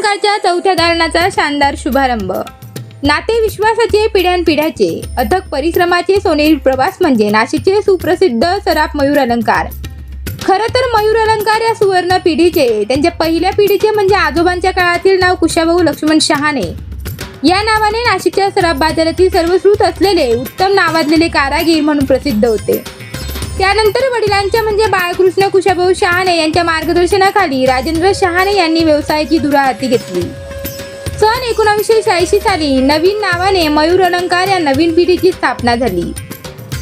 अलंकारच्या चौथ्या दालनाचा शानदार शुभारंभ. नाते विश्वासाचे पिढ्यानपिढ्याचे अथक परिश्रमाचे सोनेरी प्रवास म्हणजे नाशिकचे सुप्रसिद्ध सराफ मयूर अलंकार. खरं तर मयूर अलंकार या सुवर्ण पिढीचे त्यांच्या पहिल्या पिढीचे म्हणजे आजोबांच्या काळातील नाव कुशाभाऊ लक्ष्मण शहाणे. या नावाने नाशिकच्या सराफ बाजारातील सर्वश्रुत असलेले उत्तम नावाजलेले कारागीर म्हणून प्रसिद्ध होते. त्यानंतर वडिलांच्या म्हणजे बाळकृष्ण कुशाभाऊ शहाणे यांच्या मार्गदर्शनाखाली राजेंद्र शहाणे यांनी व्यवसायाची धुरा हाती घेतली. सन एकोणीसशे शहाऐंशी साली नवीन नावाने मयूर अलंकार या नवीन पिढीची स्थापना झाली.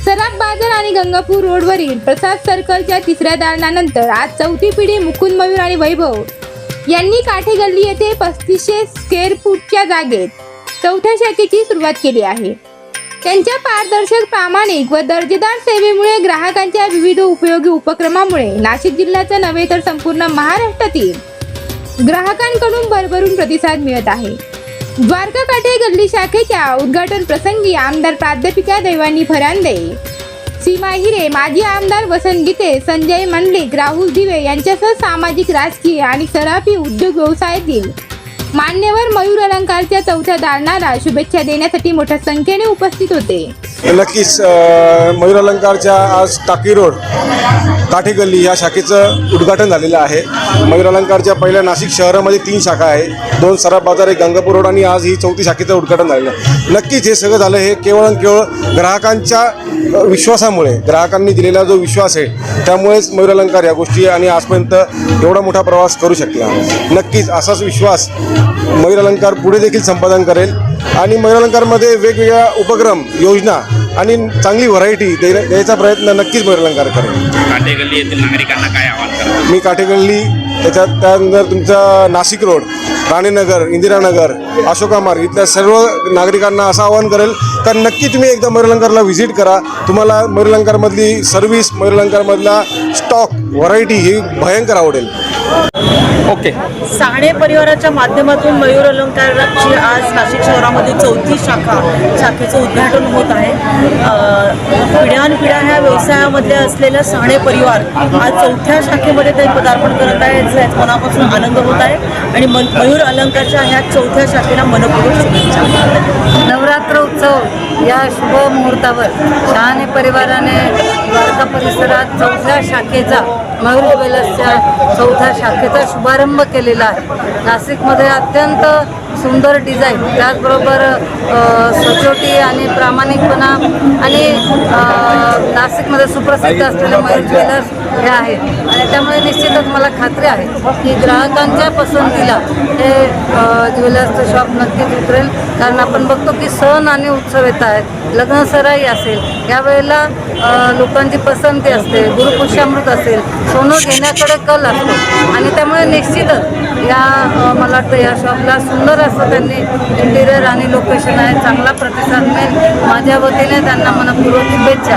सराफ बाजार आणि गंगापूर रोडवरील प्रसाद सर्कलच्या तिसऱ्या दालनानंतर आज चौथी पिढी मुकुंद मयूर आणि वैभव यांनी काठे गल्ली येथे पस्तीसशे स्क्वेअर फूटच्या जागेत चौथ्या शाखेची सुरुवात केली आहे. त्यांच्या पारदर्शक प्रामाणिक व दर्जेदार सेवेमुळे ग्राहकांच्या विविध उपयोगी उपक्रमामुळे नाशिक जिल्ह्याचा नव्हे तर संपूर्ण महाराष्ट्रातील ग्राहकांकडून भरभरून प्रतिसाद मिळत आहे. द्वारका काठे गल्ली शाखेच्या उद्घाटन प्रसंगी आमदार प्राध्यापिका देवानी फरांदे सीमा हिरे माजी आमदार वसंत गीते संजय मंडलिक राहुल दिवे यांच्यासह सामाजिक राजकीय आणि सराफी उद्योग व्यवसायातील मान्यवर मयूर अलंकारच्या चौथ्या दालनाला शुभेच्छा देण्यासाठी मोठ्या संख्येने उपस्थित होते. नक्कीच मयूर अलंकारच्या आज टाकी रोड काठी गल्ली या शाखेचं उद्घाटन झालेलं आहे. मयूर अलंकारच्या पहिल्या नाशिक शहरामध्ये तीन शाखा आहे. दोन सराफ बाजार एक गंगापूर रोड आणि आज ही चौथी शाखेचं उद्घाटन झालेलं आहे. नक्कीच हे सगळं झालं हे केवळ आणि केवळ ग्राहकांच्या विश्वासामुळे ग्राहकांनी दिलेला जो विश्वास आहे त्यामुळेच मयूर अलंकार या गोष्टी आणि आजपर्यंत एवढा मोठा प्रवास करू शकला. नक्कीच असाच विश्वास मयूर अलंकार पुढे देखील संपादन करेल. आणि मयूर अलंकारमध्ये वेगवेगळ्या उपक्रम योजना आणि चांगली व्हरायटी द्यायचा प्रयत्न नक्कीच मयूर अलंकार करेल. काटे गल्ली येथील नागरिकांना काय आवाहन करा मी काठेगल्ली त्याच्यात त्यानंतर तुमचा नाशिक रोड राणीनगर इंदिरानगर अशोका मार्ग इथल्या सर्व नागरिकांना असं आवाहन करेल तर नक्की तुम्ही एकदा मयूरलंकारला व्हिजिट करा. तुम्हाला मयूरलंकारमधली सर्व्हिस मयूरलंकारमधला स्टॉक व्हरायटी ही भयंकर आवडेल. ओके. साणे परिवाराच्या माध्यमातून मयूर अलंकाराची आज नाशिक शहरामध्ये चौथी शाखा शाखेचं उद्घाटन होत आहे. अ, पिढ्यानपिढ्या ह्या व्यवसायामध्ये असलेलं साणे परिवार आज चौथ्या शाखेमध्ये ते पदार्पण करत आहे याचा मनापासून आनंद होत आहे? आणि मन मयूर अलंकारच्या ह्या चौथ्या शाखेला मनपूर्वक शुभेच्छा. नवरात्र उत्सव या शुभ मुहूर्तावर शहाणे परिवाराने द्वारका परिसरात चौथ्या शाखेचा मयूर ज्वेलर्सच्या चौथ्या शाखेचा शुभारंभ केलेला आहे. नाशिकमध्ये अत्यंत सुंदर डिझाईन त्याचबरोबर सचोटी आणि प्रामाणिकपणा आणि नाशिकमध्ये सुप्रसिद्ध असलेले मयूर ज्वेलर्स हे आहेत. आणि त्यामुळे निश्चितच मला खात्री आहे की ग्राहकांच्या पसंतीला हे ज्वेलर्सचं शॉप नक्कीच उतरेल. कारण आपण बघतो की सण आणि उत्सव येत आहेत. लग्न सराई असेल यावेळेला लोकांची पसंती असते गुरुपुष्यामृत असेल सोनं घेण्याकडे कल असतो. आणि त्यामुळे निश्चितच या मला वाटतं या शॉपला सुंदर असं त्यांनी इंटिरियर आणि लोकेशन आहे चांगला प्रतिसाद मिळेल. माझ्या वतीने त्यांना मनपूर्वक शुभेच्छा.